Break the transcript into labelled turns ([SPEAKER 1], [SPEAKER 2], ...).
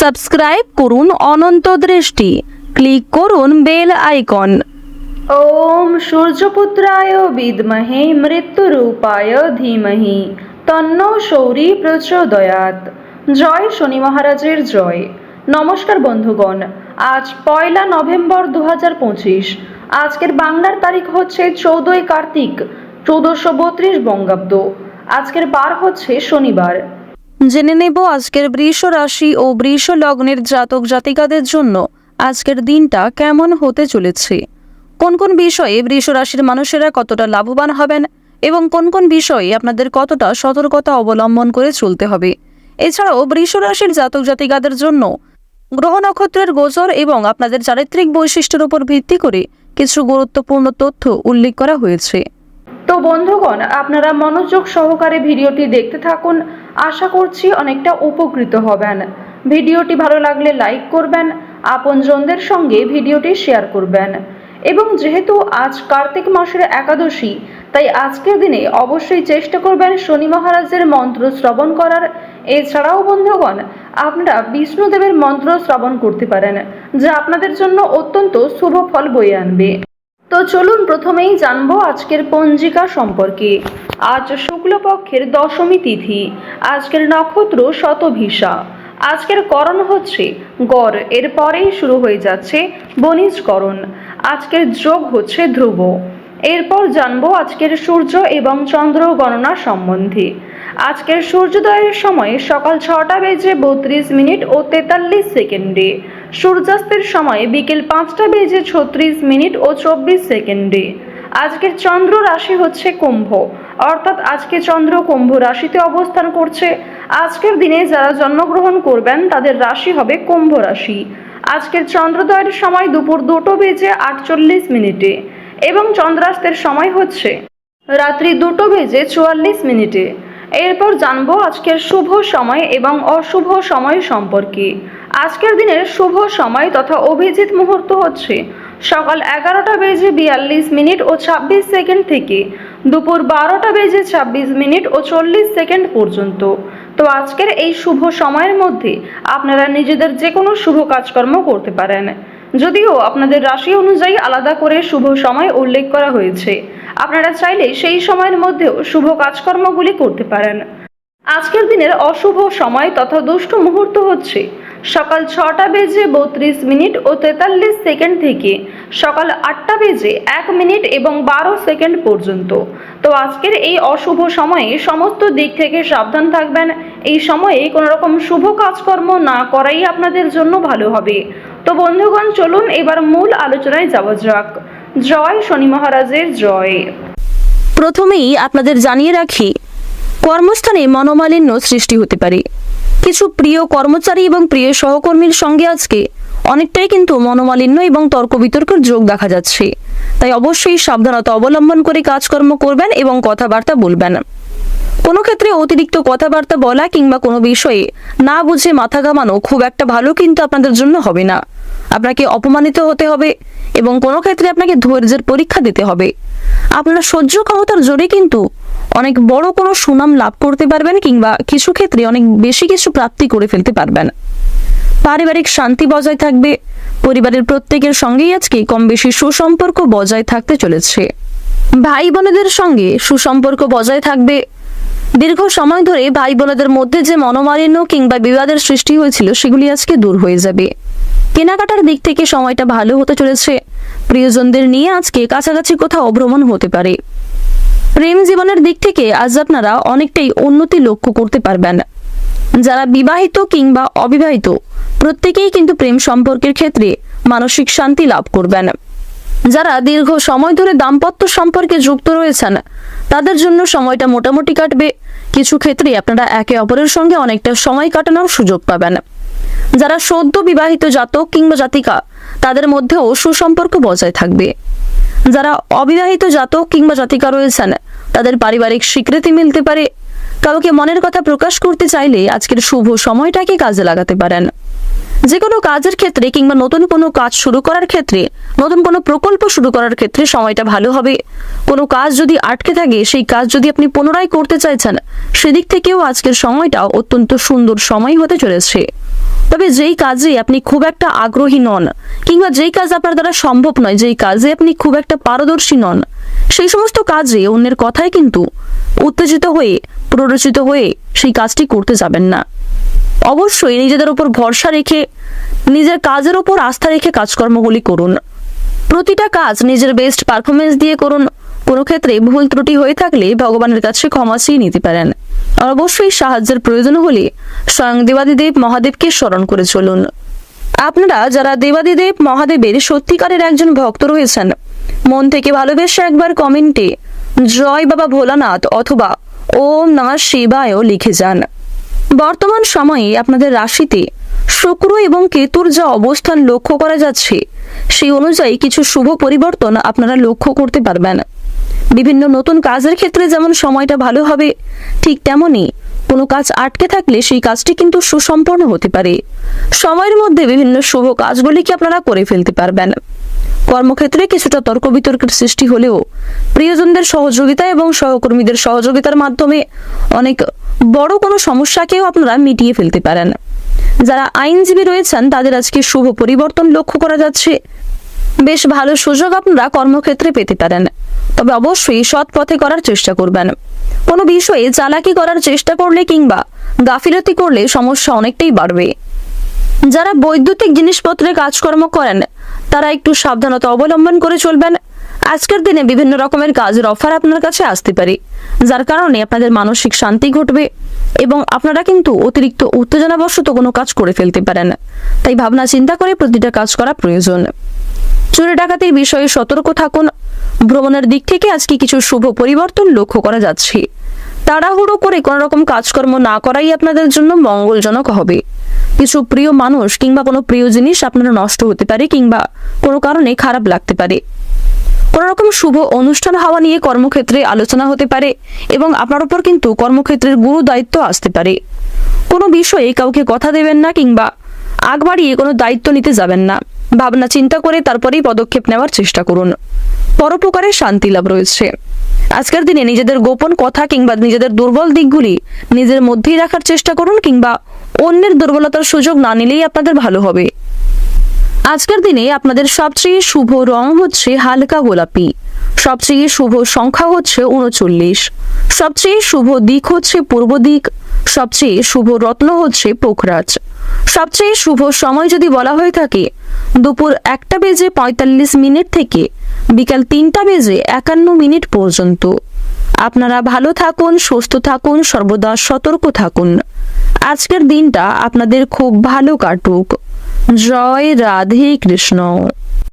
[SPEAKER 1] Subscribe করুন অনন্ত দৃষ্টি। Click করুন বেল আইকন।
[SPEAKER 2] ওম সূর্যপুত্রায় বিদমহে মৃত্যুরূপায় ধীমহি। তন্ন শৌরী প্রচোদয়াত জয় শনি মহারাজের জয়। নমস্কার বন্ধুগণ, আজ পয়লা নভেম্বর দু হাজার পঁচিশ। আজকের বাংলার তারিখ হচ্ছে চৌদ্দই কার্তিক, চৌদ্দশো বত্রিশ বঙ্গাব্দ। আজকের বার হচ্ছে শনিবার।
[SPEAKER 1] জেনে নেব আজকের বৃষ রাশি ও বৃষ লগ্নের জাতক জাতিকাদের জন্য আজকের দিনটা কেমন হতে চলেছে। কোন কোন বিষয়ে বৃষ রাশির মানুষেরা কতটা লাভবান হবেন এবং কোন কোন বিষয়ে আপনাদের কতটা সতর্কতা অবলম্বন করে চলতে হবে। এছাড়াও বৃষ রাশির জাতক জাতিকাদের জন্য গ্রহ নক্ষত্রের গোচর এবং আপনাদের চারিত্রিক বৈশিষ্ট্যের উপর ভিত্তি করে কিছু গুরুত্বপূর্ণ তথ্য উল্লেখ করা হয়েছে।
[SPEAKER 2] তো বন্ধুগণ, আপনারা মনোযোগ সহকারে ভিডিওটি দেখতে থাকুন। আশা করছি অনেকটা উপকৃত হবেন। ভিডিওটি ভালো লাগলে লাইক করবেন, আপনজনদের সঙ্গে ভিডিওটি শেয়ার করবেন। এবং যেহেতু আজ কার্তিক মাসের একাদশী, তাই আজকের দিনে অবশ্যই চেষ্টা করবেন শনি মহারাজের মন্ত্র শ্রবণ করার। এছাড়াও বন্ধুগণ, আপনারা বিষ্ণুদেবের মন্ত্র শ্রবণ করতে পারেন, যা আপনাদের জন্য অত্যন্ত শুভ ফল বয়ে আনবে। তো চলুন প্রথমেই জানব আজকের পঞ্জিকা সম্পর্কে। আজ শুক্লপক্ষের দশমী তিথি, আজকের নক্ষত্র শতভিসা আজকের করণ হচ্ছে গড়, এরপরেই শুরু হয়ে যাচ্ছে বণিজকরণ। আজকের যোগ হচ্ছে ধ্রুব। এরপর জানব আজকের সূর্য এবং চন্দ্র গণনা সম্বন্ধে। আজকের সূর্যোদয়ের সময় সকাল ছটা বেজে বত্রিশ মিনিট ও তেতাল্লিশ সেকেন্ডে। সূর্যাস্তের সময় বিকেল পাঁচটা বেজে ছত্রিশ মিনিট ও চব্বিশ সেকেন্ডে। আজকের চন্দ্র রাশি হচ্ছে কুম্ভ। অর্থাৎ আজকে চন্দ্র কুম্ভ রাশিতে অবস্থান করছে। আজকের দিনে যারা জন্মগ্রহণ করবেন, তাদের রাশি হবে কুম্ভ রাশি। আজকের চন্দ্রোদয়ের সময় দুপুর দুটো বেজে আটচল্লিশ মিনিটে এবং চন্দ্রাস্তের সময় হচ্ছে রাত্রি দুটো বেজে চুয়াল্লিশ মিনিটে। এরপর জানব আজকের শুভ সময় এবং অশুভ সময় সম্পর্কে। আজকের দিনের শুভ সময় তথা অভিজিৎ মুহূর্ত হচ্ছে সকাল এগারোটা বেজে বিয়াল্লিশ মিনিট ও ছাব্বিশ সেকেন্ড থেকে দুপুর বারোটা বেজে ছাব্বিশ মিনিট ও চল্লিশ সেকেন্ড পর্যন্ত। তো আজকের এই শুভ সময়ের মধ্যে আপনারা নিজেদের যে কোনো শুভ কাজকর্ম করতে পারেন। যদিও আপনাদের রাশি অনুযায়ী আলাদা করে শুভ সময় উল্লেখ করা হয়েছে। আপনারা চাইলে সেই সময়ের মধ্যেও শুভ কাজকর্মগুলি করতে পারেন। আজকের দিনের অশুভ সময় তথা দুষ্ট মুহূর্ত হচ্ছে সকাল ছটা বেজে বত্রিশ মিনিট ও তেতাল্লিশ সেকেন্ড থেকে সকাল আটটা বেজে এক মিনিট এবং বারো সেকেন্ড পর্যন্ত। তো আজকের এই অশুভ সময়ে সমস্ত দিক থেকে সাবধান থাকবেন। এই সময়ে কোনো রকম শুভ কাজকর্ম না করাই আপনাদের জন্য ভালো হবে। তো বন্ধুগণ, চলুন এবার মূল আলোচনায় যাওয়া যাক। জয় শনি মহারাজের জয়।
[SPEAKER 1] প্রথমেই আপনাদের জানিয়ে রাখি, কর্মস্থানে মনোমালিন্য সৃষ্টি হতে পারে। কিছু প্রিয় কর্মচারী এবং প্রিয় সহকর্মীর সঙ্গে আজকে অনেকটাই কিন্তু মনোমালিন্য এবং তর্ক বিতর্কের যোগ দেখা যাচ্ছে। তাই অবশ্যই সাবধানতা অবলম্বন করে কাজকর্ম করবেন এবং কথাবার্তা বলবেন। কোনো ক্ষেত্রে অতিরিক্ত কথাবার্তা বলা কিংবা কোনো বিষয়ে না বুঝে মাথা ঘামানো খুব একটা ভালো কিন্তু আপনাদের জন্য হবে না। আপনাকে অপমানিত হতে হবে এবং কোনো ক্ষেত্রে আপনাকে ধৈর্যের পরীক্ষা দিতে হবে। আপনার সহ্য ক্ষমতার জোরে কিন্তু অনেক বড় কোনো সুনাম লাভ করতে পারবেন কিংবা কিছু ক্ষেত্রে অনেক বেশি কিছু প্রাপ্তি করে ফেলতে পারবেন। পারিবারিক শান্তি বজায় থাকবে। পরিবারের প্রত্যেকের সঙ্গেই আজকে কম বেশি সুসম্পর্ক বজায় থাকতে চলেছে। ভাই বোনেদের সঙ্গে সুসম্পর্ক বজায় থাকবে। দীর্ঘ সময় ধরে ভাই বোনেদের মধ্যে যে মনোমালিন্য কিংবা বিবাদের সৃষ্টি হয়েছিল সেগুলি আজকে দূর হয়ে যাবে। কেনাকাটার দিক থেকে সময়টা ভালো হতে চলেছে। প্রিয়জনদের নিয়ে আজকে কাছাকাছি কোথাও ভ্রমণ হতে পারে। প্রেম জীবনের দিক থেকে আজ আপনারা অনেকটাই উন্নতি লক্ষ্য করতে পারবেন। যারা বিবাহিত কিংবা অবিবাহিত, প্রত্যেকেই কিন্তু প্রেম সম্পর্কের ক্ষেত্রে মানসিক শান্তি লাভ করবেন। যারা দীর্ঘ সময় ধরে দাম্পত্য সম্পর্কে যুক্ত রয়েছেন, তাদের জন্য সময়টা মোটামুটি কাটবে। কিছু ক্ষেত্রে আপনারা একে অপরের সঙ্গে অনেকটা সময় কাটানোর সুযোগ পাবেন। যারা সদ্য বিবাহিত জাতক কিংবা জাতিকা, তাদের মধ্যেও সুসম্পর্ক বজায় থাকবে। যারা অবিবাহিত জাতক কিংবা জাতিকা রয়েছেন, তাদের পারিবারিক স্বীকৃতি মিলতে পারে। কাউকে মনের কথা প্রকাশ করতে চাইলে আজকের শুভ সময়টাকে কাজে লাগাতে পারেন। যে কোনো কাজের ক্ষেত্রে কিংবা নতুন কোনো কাজ শুরু করার ক্ষেত্রে, নতুন কোনো প্রকল্প শুরু করার ক্ষেত্রে সময়টা ভালো হবে। কোনো কাজ যদি আটকে থাকে, সেই কাজ যদি আপনি পুনরায় করতে চাইছেন, সেদিক থেকেও আজকের সময়টা অত্যন্ত সুন্দর সময় হতে চলেছে। তবে যেই কাজে আপনি খুব একটা আগ্রহী নন, কিংবা যেই কাজ আপনার দ্বারা সম্ভব নয়, যেই কাজে আপনি খুব একটা পারদর্শী নন, সেই সমস্ত কাজে অন্যের কথায় কিন্তু উত্তেজিত হয়ে, প্ররোচিত হয়ে সেই কাজটি করতে যাবেন না। অবশ্যই নিজেদের উপর ভরসা রেখে, নিজের কাজের উপর আস্থা রেখে কাজকর্মগুলি করুন। প্রতিটা কাজ নিজের বেস্ট পারফরমেন্স দিয়ে করুন। কোনো ক্ষেত্রে ভুল ত্রুটি হয়ে থাকলে ভগবানের কাছে ক্ষমা চেয়ে নিতে পারেন। অবশ্যই সাহায্যের প্রয়োজন হলে স্বয়ং দেবাদিদেব মহাদেবকে স্মরণ করে চলুন। আপনারা যারা দেবাদিদেব মহাদেবের সত্যিকারের একজন ভক্ত রয়েছেন, মন থেকে ভালোবেসে একবার কমেন্টে জয় বাবা ভোলানাথ অথবা ওম না শিবায়ও লিখে যান। বর্তমান সময়ে আপনাদের রাশিতে শুক্র এবং কেতুর যা অবস্থান লক্ষ্য করা যাচ্ছে, সেই অনুযায়ী কিছু শুভ পরিবর্তন আপনারা লক্ষ্য করতে পারবেন। বিভিন্ন নতুন কাজের ক্ষেত্রে যেমন সময়টা ভালো হবে, ঠিক তেমনই কোনো কাজ আটকে থাকলে সেই কাজটি কিন্তু সুসম্পন্ন হতে পারে। সময়ের মধ্যে বিভিন্ন শুভ কাজগুলিকে আপনারা করে ফেলতে পারবেন? কর্মক্ষেত্রে কিছুটা তর্ক বিতর্কের সৃষ্টি হলেও প্রিয়জনদের সহযোগিতা এবং সহকর্মীদের সহযোগিতার মাধ্যমে অনেক বড় কোনো সমস্যাকেও আপনারা মিটিয়ে ফেলতে পারেন। যারা আইনজীবী রয়েছেন, তাদের আজকে শুভ পরিবর্তন লক্ষ্য করা যাচ্ছে। বেশ ভালো সুযোগ আপনারা কর্মক্ষেত্রে পেতে পারেন। তবে অবশ্যই সৎ পথে করার চেষ্টা করবেন। কোনো বিষয়ে চালাকি করার চেষ্টা করলে কিংবা গাফিলতি করলে সমস্যা অনেকটাই বাড়বে। যারা বৈদ্যুতিক জিনিসপত্রে কাজকর্ম করেন, তারা একটু সাবধানতা অবলম্বন করে চলবেন। আজকের দিনে বিভিন্ন রকমের কাজের অফার আপনার কাছে আসতে পারে, যার কারণে আপনাদের মানসিক শান্তি ঘটবে এবং আপনারা কিন্তু অতিরিক্ত উত্তেজনাবশত কোনো কাজ করে ফেলতে পারেন। তাই ভাবনা চিন্তা করে প্রতিটা কাজ করা প্রয়োজন। চুরি ডাকাতির বিষয়ে সতর্ক থাকুন ভ্রমণের দিক থেকে আজকে কিছু শুভ পরিবর্তন লক্ষ্য করা যাচ্ছে। তাড়াহুড়ো করে কোনো রকম কাজকর্ম না করাই আপনাদের জন্য মঙ্গলজনক হবে। কিছু প্রিয় মানুষ কিংবা কোনো প্রিয় জিনিস আপনার নষ্ট হতে পারে কিংবা কোনো কারণে খারাপ লাগতে পারে। কোনো রকম শুভ অনুষ্ঠান হওয়া নিয়ে কর্মক্ষেত্রে আলোচনা হতে পারে এবং আপনার উপর কিন্তু কর্মক্ষেত্রের গুরু দায়িত্ব আসতে পারে। কোনো বিষয়ে কাউকে কথা দেবেন না কিংবা আগ বাড়িয়ে কোনো দায়িত্ব নিতে যাবেন না। ভাবনা চিন্তা করে তারপরেই পদক্ষেপ নেওয়ার চেষ্টা করুন। পরোপকারের শান্তি লাভ রয়েছে। আজকের দিনে নিজেদের গোপন কথা কিংবা নিজেদের দুর্বল দিকগুলি নিজের মধ্যেই রাখার চেষ্টা করুন কিংবা অন্যের দুর্বলতার সুযোগ না নিলেই আপনাদের ভালো হবে। আজকের দিনে আপনাদের সবচেয়ে শুভ রং হচ্ছে হালকা গোলাপি। সবচেয়ে শুভ সংখ্যা হচ্ছে উনচল্লিশ। সবচেয়ে শুভ দিক হচ্ছে পূর্ব দিক, সবচেয়ে শুভ রত্ন হচ্ছে পোখরাজ। সবচেয়ে শুভ সময় যদি বলা হয়ে থাকে, দুপুর একটা বেজে পঁয়তাল্লিশ মিনিট থেকে বিকাল তিনটা বেজে একান্ন মিনিট পর্যন্ত। আপনারা ভালো থাকুন, সুস্থ থাকুন, সর্বদা সতর্ক থাকুন। আজকের দিনটা আপনাদের খুব ভালো কাটুক। জয় রাধে কৃষ্ণ।